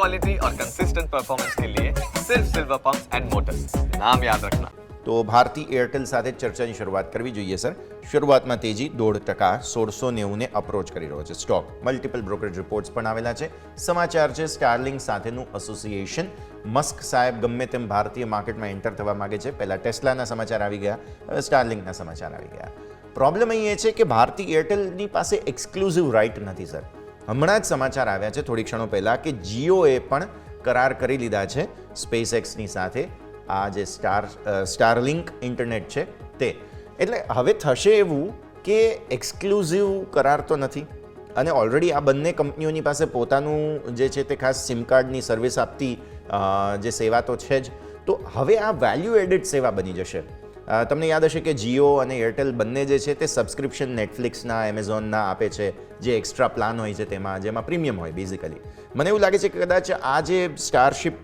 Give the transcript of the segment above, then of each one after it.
Quality और consistent performance के लिए सिर्फ सिल्वर पंप्स एंड मोटर्स नाम याद रखना તો ભારતી એરટેલ સાથે જ ચર્ચાની શરૂઆત કરવી જોઈએ સર શરૂઆતમાં તેજી દોઢ ટકા સોળસો નેવુંને અપ્રોચ કરી રહ્યો છે સ્ટોક મલ્ટિપલ બ્રોકરેજ રિપોર્ટ્સ પણ આવેલા છે સમાચાર છે સ્ટારલિંગ સાથેનું એસોસિએશન મસ્ક સાહેબ ગમે તેમ ભારતીય માર્કેટમાં એન્ટર થવા માંગે છે પહેલાં ટેસ્લાના સમાચાર આવી ગયા હવે સ્ટારલિંગના સમાચાર આવી ગયા પ્રોબ્લેમ અહીં એ છે કે ભારતી એરટેલની પાસે એક્સક્લુઝિવ રાઇટ નથી સર હમણાં જ સમાચાર આવ્યા છે થોડી ક્ષણો પહેલાં કે જીઓએ પણ કરાર કરી લીધા છે સ્પેસ એક્સની સાથે. આ જે સ્ટાર સ્ટારલિંક ઇન્ટરનેટ છે તે. એટલે હવે થશે એવું કે એક્સક્લુઝિવ કરાર તો નથી. અને ઓલરેડી આ બંને કંપનીઓની પાસે પોતાનું જે છે તે ખાસ સિમ કાર્ડની સર્વિસ આપતી જે સેવા તો છે જ. તો હવે આ વેલ્યુ એડેડ સેવા બની જશે. તમને યાદ હશે કે જીઓ અને એરટેલ બંને જે છે તે સબસ્ક્રિપ્શન નેટફ્લિક્સના એમેઝોનના આપે છે, જે એક્સ્ટ્રા પ્લાન હોય છે તેમાં, જેમાં પ્રીમિયમ હોય બેઝિકલી મને એવું લાગે છે કે કદાચ આ જે સ્ટારશિપ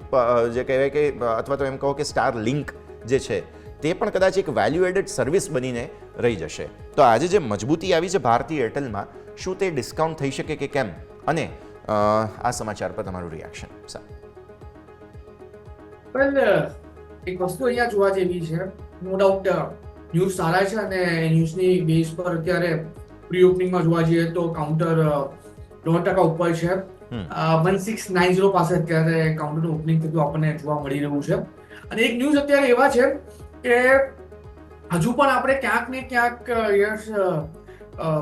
જે કહેવાય કે અથવા તો એમ કહો કે સ્ટાર લિંક જે છે, તે પણ કદાચ એક વેલ્યુ એડેડ સર્વિસ બનીને રહી જશે. તો આજે જે મજબૂતી આવી છે ભારતીય એરટેલમાં શું તે ડિસ્કાઉન્ટ થઈ શકે કે કેમ? અને આ સમાચાર પર તમારું રિએક્શન સર એક વસ્તુ અહીંયા જોવા જેવી છે. નો ડાઉટ ન્યૂઝ સારા છે અને ન્યૂઝની બેઝ પર અત્યારે પ્રી ઓપનિંગમાં જોવા જઈએ તો કાઉન્ટર દોઢ ટકા ઉપર છે. વન સિક્સ નાઇન ઝીરો પાસે અત્યારે કાઉન્ટરનું ઓપનિંગ થતું આપણને જોવા મળી રહ્યું છે. અને એક ન્યૂઝ અત્યારે એવા છે કે હજુ પણ આપણે ક્યાંક ને ક્યાંક યસ અ, અ,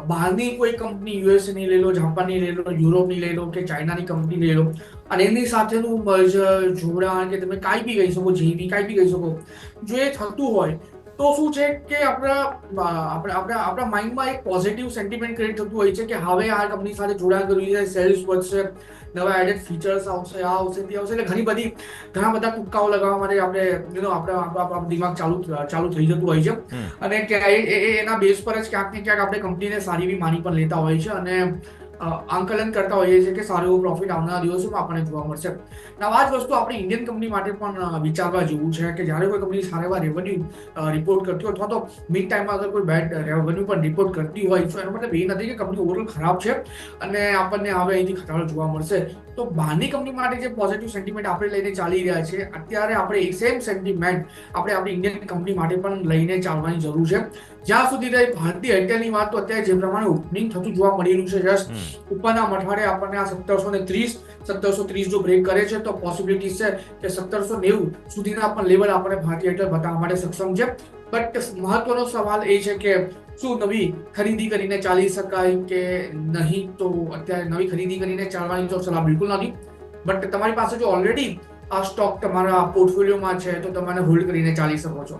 બહારની કોઈ કંપની યુએસની લઈ લો, જાપાનની લઈ લો, યુરોપની લઈ લો કે ચાઇનાની કંપની લઈ લો, અને એની સાથેનું મર્જર જોડાણ કે તમે કાંઈ બી કહી શકો જેવી કાંઈ બી કહી શકો, જો એ થતું હોય તો શું છે કે આપણા આપણા આપણા માઇન્ડમાં એક પોઝિટિવ સેન્ટિમેન્ટ ક્રિએટ થતું હોય છે કે હવે આ કંપની સાથે જોડાણ કર્યું છે સેલ્સ વધશે નવા એડેડ ફીચર્સ આવશે આ આવશે તે આવશે એટલે ઘણી બધી ઘણા બધા કુક્કાઓ લગાવવા માટે આપણે યુ નો આપણે આપણું આપણું દિમાગ ચાલુ ચાલુ થઈ જતું હોય છે. અને એના બેઝ પર જ ક્યાંક ને ક્યાંક આપણે કંપનીને સારી એવી માની પણ લેતા હોય છે. અને આંકલન કરતા હોઈએ છીએ કે સારો એવો પ્રોફિટ આવનારા દિવસોમાં આપણને જોવા મળશે. નવા જ વસ્તુ આપણે ઇન્ડિયન કંપની માટે પણ વિચારવા જેવું છે કે જ્યારે કોઈ કંપની સારા એવા રેવન્યુ રિપોર્ટ કરતી હોય અથવા તો મિડ ટાઈમમાં અગર કોઈ બેડ રેવન્યુ પણ રિપોર્ટ કરતી હોય, તો એનો મતલબ એ નથી કે કંપની ઓવરઓલ ખરાબ છે અને આપણને હવે અહીંથી ઘટાડો જોવા મળશે. તો બહારની કંપની માટે જે પોઝિટિવ સેન્ટિમેન્ટ આપણે લઈને ચાલી રહ્યા છે, અત્યારે આપણે એ સેમ સેન્ટિમેન્ટ આપણે આપણી ઇન્ડિયન કંપની માટે પણ લઈને ચાલવાની જરૂર છે. જ્યાં સુધી ભારતીય એરટેલની વાત તો અત્યારે જે પ્રમાણે ઓપનિંગ થતું જોવા મળી રહ્યું છે જસ્ટ. ઉપરના મઠવાડે આપણને આ સત્તરસો ને ત્રીસ, સત્તરસો ત્રીસ જો બ્રેક કરે છે, તો પોસિબિલિટી છે કે સત્તરસો નેવું સુધીના પણ લેવલ આપણે ભારતીય એરટેલ બતાવવા માટે સક્ષમ છે. બટ મહત્વનો સવાલ એ છે કે શું નવી ખરીદી કરીને ચાલી શકાય કે નહીં? તો અત્યારે નવી ખરીદી કરીને ચાલવાની તો સલાહ બિલકુલ નથી. બટ તમારી પાસે જો ઓલરેડી આ સ્ટોક તમારા પોર્ટફોલિયોમાં છે, તો તમારે હોલ્ડ કરીને ચાલી શકો છો.